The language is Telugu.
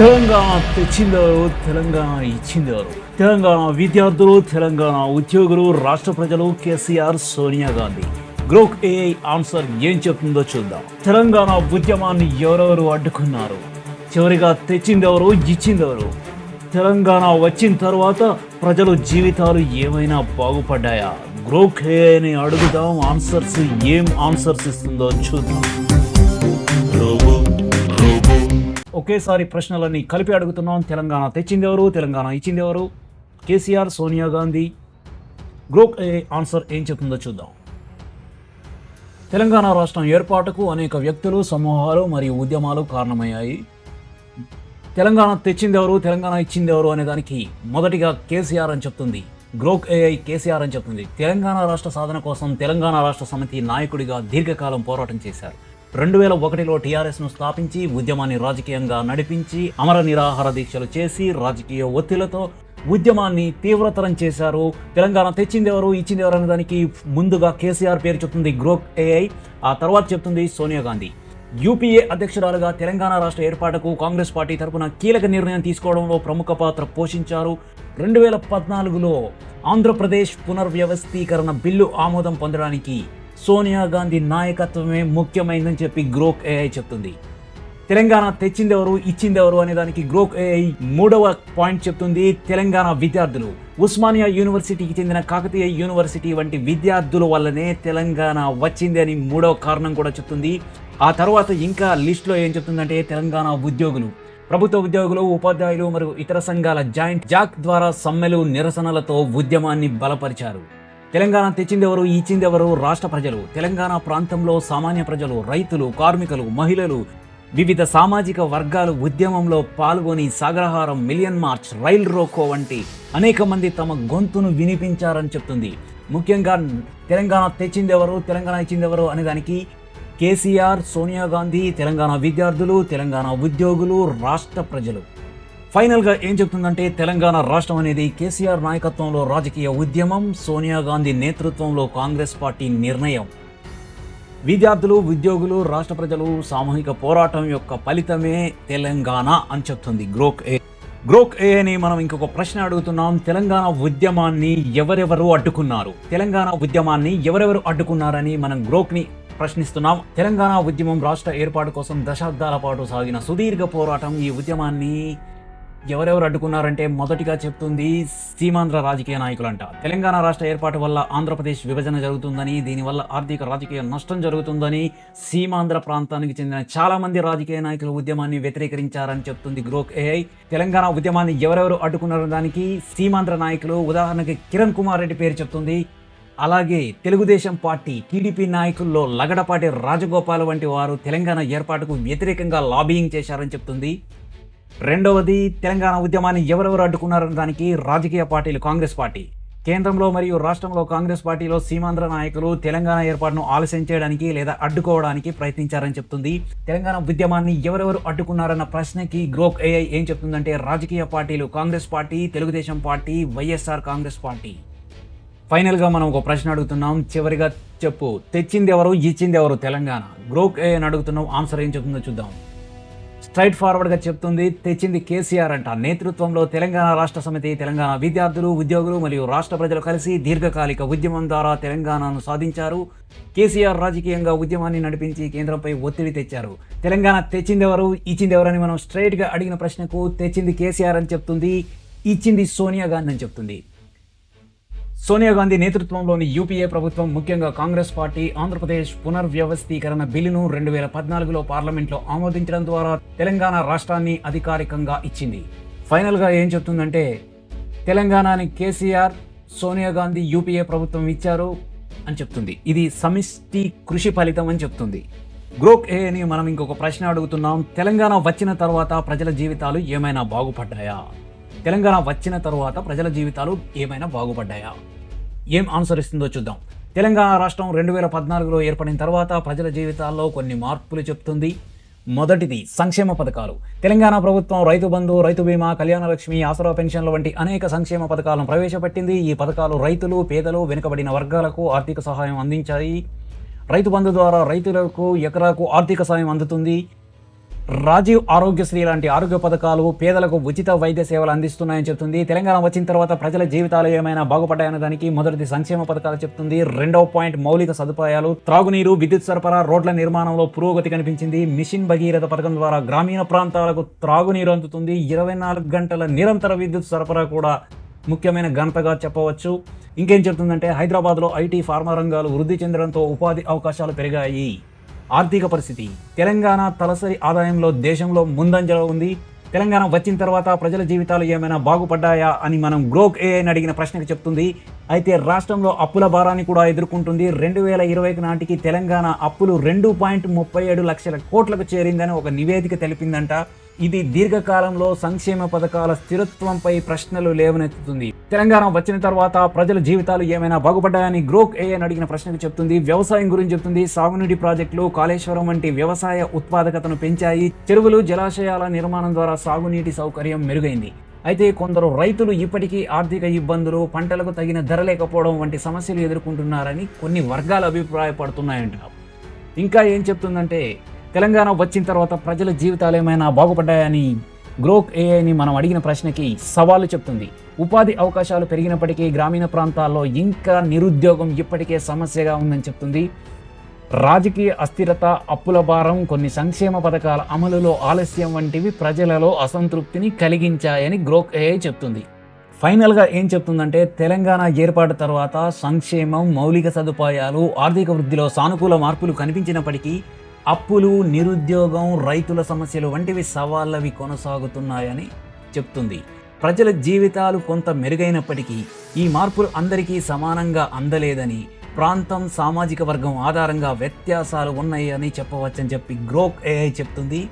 తెలంగాణ తెచ్చిందెవరు తెలంగాణ ఇచ్చిందెవరు తెలంగాణ విద్యార్థులు తెలంగాణ ఉద్యోగులు రాష్ట్ర ప్రజలు KCR Sonia Gandhi. Grok AI answer ఏం చెప్తుందో చూద్దాం. తెలంగాణ ఉద్యమాన్ని ఎవరెవరు అడ్డుకున్నారు? చివరిగా తెచ్చిందెవరు ఇచ్చిందెవరు? తెలంగాణ వచ్చిన తర్వాత ప్రజలు జీవితాలు ఏమైనా బాగుపడ్డాయా? గ్రోక్ ఏఐని అడుగుదాం ఆన్సర్స్ ఏం ఆన్సర్స్ ఇస్తుందో చూద్దాం. ఒకేసారి ప్రశ్నలన్నీ కలిపి అడుగుతున్నాం. తెలంగాణ తెచ్చింది ఎవరు? తెలంగాణ ఇచ్చింది ఎవరు? KCR Sonia Gandhi. Grok AI answer ఏం చెప్తుందో చూద్దాం. తెలంగాణ రాష్ట్రం ఏర్పాటుకు అనేక వ్యక్తులు సమూహాలు మరియు ఉద్యమాలు కారణమయ్యాయి. తెలంగాణ తెచ్చింది ఎవరు? తెలంగాణ ఇచ్చింది ఎవరు? అనే దానికి మొదటిగా కేసీఆర్ అని చెప్తుంది. గ్రోక్ ఏఐ కేసీఆర్ అని చెప్తుంది. తెలంగాణ రాష్ట్ర సాధన కోసం తెలంగాణ రాష్ట్ర సమితి నాయకుడిగా దీర్ఘకాలం పోరాటం చేశారు. రెండు వేల ఒకటిలో టీఆర్ఎస్ను స్థాపించి ఉద్యమాన్ని రాజకీయంగా నడిపించి అమర నిరాహార దీక్షలు చేసి రాజకీయ ఒత్తిళ్ళతో ఉద్యమాన్ని తీవ్రతరం చేశారు. తెలంగాణ తెచ్చింది ఎవరు ఇచ్చింది ఎవరు అనే దానికి ముందుగా కేసీఆర్ పేరు చెప్తుంది గ్రోక్ ఏఐ. ఆ తర్వాత చెప్తుంది సోనియా గాంధీ. యూపీఏ అధ్యక్షురాలుగా తెలంగాణ రాష్ట్ర ఏర్పాటుకు కాంగ్రెస్ పార్టీ తరపున కీలక నిర్ణయం తీసుకోవడంలో ప్రముఖ పాత్ర పోషించారు. రెండు వేల పద్నాలుగులో ఆంధ్రప్రదేశ్ పునర్వ్యవస్థీకరణ బిల్లు ఆమోదం పొందడానికి సోనియా గాంధీ నాయకత్వమే ముఖ్యమైనదని చెప్పి గ్రోక్ ఏఐ చెప్తుంది. తెలంగాణ తెచ్చిందెవరు ఇచ్చిందెవరు అనే దానికి గ్రోక్ ఏఐ మూడవ పాయింట్ చెప్తుంది తెలంగాణ విద్యార్థులు. ఉస్మానియా యూనివర్సిటీకి చెందిన కాకతీయ యూనివర్సిటీ వంటి విద్యార్థుల వల్లనే తెలంగాణ వచ్చింది అని మూడవ కారణం కూడా చెప్తుంది. ఆ తర్వాత ఇంకా లిస్టులో ఏం చెప్తుందంటే తెలంగాణ ఉద్యోగులు. ప్రభుత్వ ఉద్యోగులు ఉపాధ్యాయులు మరియు ఇతర సంఘాల జాయింట్ జాక్ ద్వారా సమ్మెలు నిరసనలతో ఉద్యమాన్ని బలపరిచారు. తెలంగాణ తెచ్చిందెవరు ఇచ్చిందెవరు రాష్ట్ర ప్రజలు. తెలంగాణ ప్రాంతంలో సామాన్య ప్రజలు రైతులు కార్మికులు మహిళలు వివిధ సామాజిక వర్గాలు ఉద్యమంలో పాల్గొని Sagaraharam million march rail roko వంటి అనేక మంది తమ గొంతును వినిపించారని చెప్తుంది. ముఖ్యంగా తెలంగాణ తెచ్చిందెవరు తెలంగాణ ఇచ్చిందెవరు అనే దానికి కేసీఆర్ సోనియా గాంధీ తెలంగాణ విద్యార్థులు తెలంగాణ ఉద్యోగులు రాష్ట్ర ప్రజలు. ఫైనల్గా ఏం చెప్తుందంటే తెలంగాణ రాష్ట్రం అనేది కేసీఆర్ నాయకత్వంలో రాజకీయ ఉద్యమం సోనియా గాంధీ నేతృత్వంలో కాంగ్రెస్ పార్టీ నిర్ణయం. విద్యార్థులు ఉద్యోగులు రాష్ట్ర ప్రజలు సామూహిక పోరాటం యొక్క ఫలితమే తెలంగాణ అని చెప్తుంది గ్రోక్ ఏ. గ్రోక్ ఏ అని మనం ఇంకొక ప్రశ్న అడుగుతున్నాం. తెలంగాణ ఉద్యమాన్ని ఎవరెవరు అడ్డుకున్నారు? తెలంగాణ ఉద్యమాన్ని ఎవరెవరు అడ్డుకున్నారని మనం గ్రోక్ని ప్రశ్నిస్తున్నాం. తెలంగాణ ఉద్యమం రాష్ట్ర ఏర్పాటు కోసం దశాబ్దాల పాటు సాగిన సుదీర్ఘ పోరాటం ఈ ఉద్యమాన్ని ఎవరెవరు అడ్డుకున్నారంటే మొదటిగా చెప్తుంది సీమాంధ్ర రాజకీయ నాయకులంట. తెలంగాణ రాష్ట్ర ఏర్పాటు వల్ల ఆంధ్రప్రదేశ్ విభజన జరుగుతుందని దీనివల్ల ఆర్థిక రాజకీయ నష్టం జరుగుతుందని సీమాంధ్ర ప్రాంతానికి చెందిన చాలా మంది రాజకీయ నాయకులు ఉద్యమాన్ని వ్యతిరేకరించారని చెప్తుంది గ్రోక్ ఏఐ. తెలంగాణ ఉద్యమాన్ని ఎవరెవరు అడ్డుకున్నారు దానికి సీమాంధ్ర నాయకులు. ఉదాహరణకి కిరణ్ కుమార్ రెడ్డి పేరు చెప్తుంది. అలాగే తెలుగుదేశం పార్టీ టీడీపీ నాయకుల్లో లగడపాటి రాజగోపాల్ వంటి వారు తెలంగాణ ఏర్పాటుకు వ్యతిరేకంగా లాబియింగ్ చేశారని చెప్తుంది. రెండవది తెలంగాణ ఉద్యమాన్ని ఎవరెవరు అడ్డుకున్నారన్న దానికి రాజకీయ పార్టీలు కాంగ్రెస్ పార్టీ. కేంద్రంలో మరియు రాష్ట్రంలో కాంగ్రెస్ పార్టీలో సీమాంధ్ర నాయకులు తెలంగాణ ఏర్పాటును ఆలస్యం చేయడానికి లేదా అడ్డుకోవడానికి ప్రయత్నించారని చెప్తుంది. తెలంగాణ ఉద్యమాన్ని ఎవరెవరు అడ్డుకున్నారన్న ప్రశ్నకి గ్రోక్ ఏఐ ఏం చెప్తుందంటే రాజకీయ పార్టీలు Congress party Telugu Desam party YSR Congress party. ఫైనల్గా మనం ఒక ప్రశ్న అడుగుతున్నాం. చివరిగా చెప్పు తెచ్చింది ఎవరు ఇచ్చింది ఎవరు తెలంగాణ? గ్రోక్ ఏ అని అడుగుతున్నాం. ఆన్సర్ ఏం చెప్తుందో చూద్దాం. స్ట్రైట్ ఫార్వర్డ్గా చెప్తుంది తెచ్చింది కేసీఆర్ అంట. నేతృత్వంలో తెలంగాణ రాష్ట్ర సమితి తెలంగాణ విద్యార్థులు ఉద్యోగులు మరియు రాష్ట్ర ప్రజలు కలిసి దీర్ఘకాలిక ఉద్యమం ద్వారా తెలంగాణను సాధించారు. కేసీఆర్ రాజకీయంగా ఉద్యమాన్ని నడిపించి కేంద్రంపై ఒత్తిడి తెచ్చారు. తెలంగాణ తెచ్చింది ఎవరు ఇచ్చింది ఎవరు అని మనం స్ట్రైట్గా అడిగిన ప్రశ్నకు తెచ్చింది కేసీఆర్ అని చెప్తుంది ఇచ్చింది సోనియా గాంధీ అని చెప్తుంది. సోనియా గాంధీ నేతృత్వంలోని యూపీఏ ప్రభుత్వం ముఖ్యంగా కాంగ్రెస్ పార్టీ ఆంధ్రప్రదేశ్ పునర్వ్యవస్థీకరణ బిల్లును రెండు వేల పద్నాలుగులో పార్లమెంట్లో ఆమోదించడం ద్వారా తెలంగాణ రాష్ట్రాన్ని అధికారికంగా ఇచ్చింది. ఫైనల్గా ఏం చెప్తుందంటే తెలంగాణని కేసీఆర్ సోనియా గాంధీ యూపీఏ ప్రభుత్వం ఇచ్చారు అని చెప్తుంది. ఇది సమిష్టి కృషి ఫలితం అని చెప్తుంది. గ్రోక్ ఏ అని మనం ఇంకొక ప్రశ్న అడుగుతున్నాం. తెలంగాణ వచ్చిన తర్వాత ప్రజల జీవితాలు ఏమైనా బాగుపడ్డాయా? తెలంగాణ వచ్చిన తర్వాత ప్రజల జీవితాలు ఏమైనా బాగుపడ్డాయా? ఏం ఆన్సర్ ఇస్తుందో చూద్దాం. తెలంగాణ రాష్ట్రం రెండు వేల పద్నాలుగులో ఏర్పడిన తర్వాత ప్రజల జీవితాల్లో కొన్ని మార్పులు చెప్తుంది. మొదటిది సంక్షేమ పథకాలు. తెలంగాణ ప్రభుత్వం రైతు బంధు రైతు బీమా కళ్యాణలక్ష్మి ఆసరా పెన్షన్ల వంటి అనేక సంక్షేమ పథకాలను ప్రవేశపెట్టింది. ఈ పథకాలు రైతులు పేదలు వెనుకబడిన వర్గాలకు ఆర్థిక సహాయం అందించాయి. రైతు బంధు ద్వారా రైతులకు ఎకరాకు ఆర్థిక సాయం అందుతుంది. రాజీవ్ ఆరోగ్యశ్రీ లాంటి ఆరోగ్య పథకాలు పేదలకు ఉచిత వైద్య సేవలు అందిస్తున్నాయని చెప్తుంది. తెలంగాణ వచ్చిన తర్వాత ప్రజల జీవితాలు ఏమైనా బాగుపడ్డాయనే దానికి మొదటిది సంక్షేమ పథకాలు చెప్తుంది. రెండవ పాయింట్ మౌలిక సదుపాయాలు త్రాగునీరు విద్యుత్ సరఫరా రోడ్ల నిర్మాణంలో పురోగతి కనిపించింది. మిషన్ భగీరథ పథకం ద్వారా గ్రామీణ ప్రాంతాలకు త్రాగునీరు అందుతుంది. ఇరవై నాలుగు గంటల నిరంతర విద్యుత్ సరఫరా కూడా ముఖ్యమైన ఘనతగా చెప్పవచ్చు. ఇంకేం చెప్తుందంటే హైదరాబాద్లో ఐటీ ఫార్మా రంగాలు వృద్ధి చెందడంతో ఉపాధి అవకాశాలు పెరిగాయి. ఆర్థిక పరిస్థితి. తెలంగాణ తలసరి ఆదాయంలో దేశంలో ముందంజలో ఉంది. తెలంగాణ వచ్చిన తర్వాత ప్రజల జీవితాలు ఏమైనా బాగుపడ్డాయా అని మనం గ్రోక్ ఏఐని అడిగిన ప్రశ్నకు చెప్తుంది. అయితే రాష్ట్రంలో అప్పుల భారాన్ని కూడా ఎదుర్కొంటుంది. రెండు వేల ఇరవై నాటికి తెలంగాణ అప్పులు రెండు పాయింట్ ముప్పై ఏడు లక్షల కోట్లకు చేరిందని ఒక నివేదిక తెలిపిందంట. ఇది దీర్ఘకాలంలో సంక్షేమ పథకాల స్థిరత్వంపై ప్రశ్నలు లేవనెత్తుతుంది. తెలంగాణ వచ్చిన తర్వాత ప్రజల జీవితాలు ఏమైనా బాగుపడ్డాయని గ్రోక్ ఏ అని అడిగిన ప్రశ్నకు చెప్తుంది. వ్యవసాయం గురించి చెప్తుంది. సాగునీటి ప్రాజెక్టులు కాళేశ్వరం వంటి వ్యవసాయ ఉత్పాదకతను పెంచాయి. చెరువులు జలాశయాల నిర్మాణం ద్వారా సాగునీటి సౌకర్యం మెరుగైంది. అయితే కొందరు రైతులు ఇప్పటికీ ఆర్థిక ఇబ్బందులు పంటలకు తగిన ధర లేకపోవడం వంటి సమస్యలు ఎదుర్కొంటున్నారని కొన్ని వర్గాలు అభిప్రాయపడుతున్నాయంట. ఇంకా ఏం చెప్తుందంటే తెలంగాణ వచ్చిన తర్వాత ప్రజల జీవితాలు ఏమైనా బాగుపడ్డాయని గ్రోక్ ఏఐని మనం అడిగిన ప్రశ్నకి సవాలు చెప్తుంది. ఉపాధి అవకాశాలు పెరిగినప్పటికీ గ్రామీణ ప్రాంతాల్లో ఇంకా నిరుద్యోగం ఇప్పటికే సమస్యగా ఉందని చెప్తుంది. రాజకీయ అస్థిరత అప్పుల భారం కొన్ని సంక్షేమ పథకాల అమలులో ఆలస్యం వంటివి ప్రజలలో అసంతృప్తిని కలిగించాయని గ్రోక్ ఏఐ చెప్తుంది. ఫైనల్గా ఏం చెప్తుందంటే తెలంగాణ ఏర్పాటు తర్వాత సంక్షేమం మౌలిక సదుపాయాలు ఆర్థిక వృద్ధిలో సానుకూల మార్పులు కనిపించినప్పటికీ అప్పులు నిరుద్యోగం రైతుల సమస్యలు వంటివి సవాళ్ళవి కొనసాగుతున్నాయని చెప్తుంది. ప్రజల జీవితాలు కొంత మెరుగైనప్పటికీ ఈ మార్పులు అందరికీ సమానంగా అందలేదని ప్రాంతం సామాజిక వర్గం ఆధారంగా వ్యత్యాసాలు ఉన్నాయని చెప్పవచ్చని చెప్పి గ్రోక్ ఏఐ చెప్తుంది.